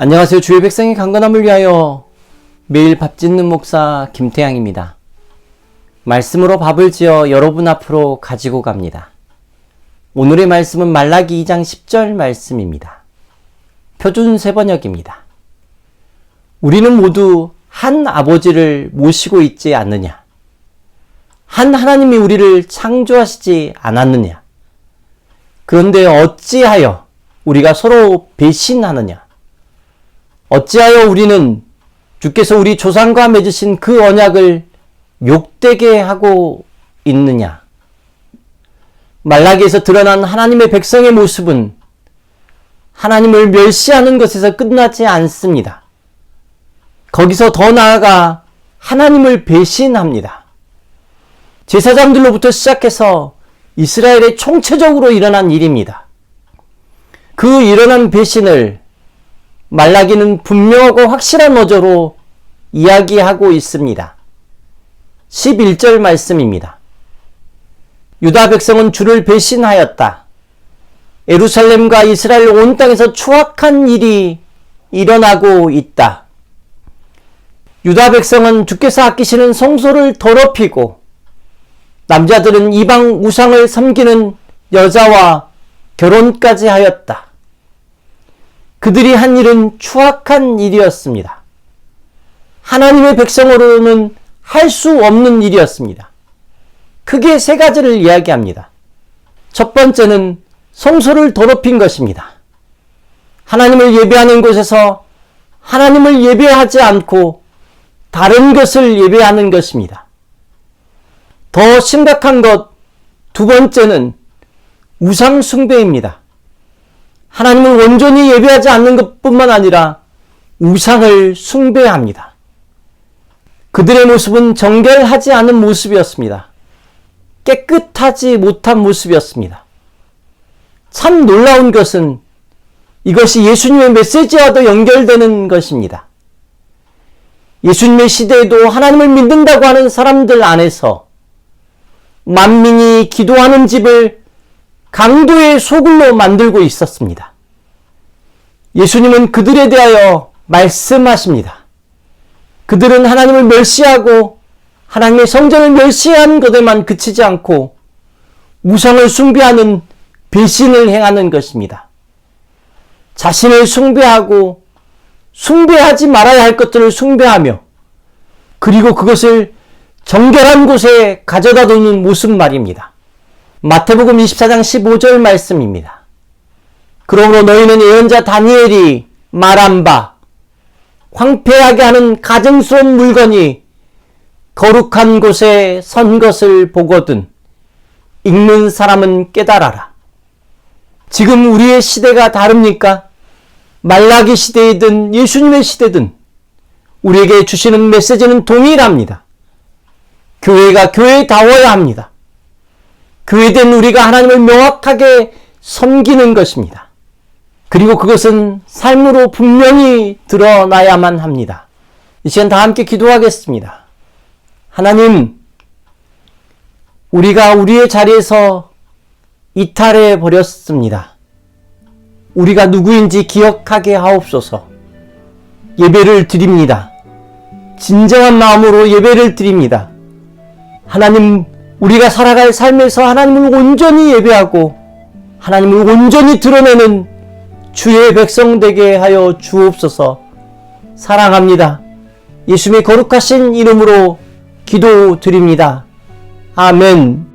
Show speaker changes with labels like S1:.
S1: 안녕하세요. 주의 백성의 강건함을 위하여 매일 밥 짓는 목사 김태양입니다. 말씀으로 밥을 지어 여러분 앞으로 가지고 갑니다. 오늘의 말씀은 말라기 2장 10절 말씀입니다. 표준 세번역입니다. 우리는 모두 한 아버지를 모시고 있지 않느냐? 한 하나님이 우리를 창조하시지 않았느냐? 그런데 어찌하여 우리가 서로 배신하느냐? 어찌하여 우리는 주께서 우리 조상과 맺으신 그 언약을 욕되게 하고 있느냐? 말라기에서 드러난 하나님의 백성의 모습은 하나님을 멸시하는 것에서 끝나지 않습니다. 거기서 더 나아가 하나님을 배신합니다. 제사장들로부터 시작해서 이스라엘에 총체적으로 일어난 일입니다. 그 일어난 배신을 말라기는 분명하고 확실한 어조로 이야기하고 있습니다. 11절 말씀입니다. 유다 백성은 주를 배신하였다. 에루살렘과 이스라엘 온 땅에서 추악한 일이 일어나고 있다. 유다 백성은 주께서 아끼시는 성소를 더럽히고 남자들은 이방 우상을 섬기는 여자와 결혼까지 하였다. 그들이 한 일은 추악한 일이었습니다. 하나님의 백성으로는 할 수 없는 일이었습니다. 크게 세 가지를 이야기합니다. 첫 번째는 성소를 더럽힌 것입니다. 하나님을 예배하는 곳에서 하나님을 예배하지 않고 다른 것을 예배하는 것입니다. 더 심각한 것 두 번째는 우상 숭배입니다. 하나님을 온전히 예배하지 않는 것뿐만 아니라 우상을 숭배합니다. 그들의 모습은 정결하지 않은 모습이었습니다. 깨끗하지 못한 모습이었습니다. 참 놀라운 것은 이것이 예수님의 메시지와도 연결되는 것입니다. 예수님의 시대에도 하나님을 믿는다고 하는 사람들 안에서 만민이 기도하는 집을 강도의 소굴로 만들고 있었습니다. 예수님은 그들에 대하여 말씀하십니다. 그들은 하나님을 멸시하고 하나님의 성전을 멸시한 것에만 그치지 않고 우상을 숭배하는 배신을 행하는 것입니다. 자신을 숭배하고 숭배하지 말아야 할 것들을 숭배하며 그리고 그것을 정결한 곳에 가져다 두는 모습 말입니다. 마태복음 24장 15절 말씀입니다. 그러므로 너희는 예언자 다니엘이 말한 바 황폐하게 하는 가증스러운 물건이 거룩한 곳에 선 것을 보거든 읽는 사람은 깨달아라. 지금 우리의 시대가 다릅니까? 말라기 시대이든 예수님의 시대든 우리에게 주시는 메시지는 동일합니다. 교회가 교회다워야 합니다. 교회된 우리가 하나님을 명확하게 섬기는 것입니다. 그리고 그것은 삶으로 분명히 드러나야만 합니다. 이 시간 다 함께 기도하겠습니다. 하나님, 우리가 우리의 자리에서 이탈해 버렸습니다. 우리가 누구인지 기억하게 하옵소서. 예배를 드립니다. 진정한 마음으로 예배를 드립니다. 하나님, 우리가 살아갈 삶에서 하나님을 온전히 예배하고 하나님을 온전히 드러내는 주의 백성 되게 하여 주옵소서. 사랑합니다. 예수님의 거룩하신 이름으로 기도드립니다. 아멘.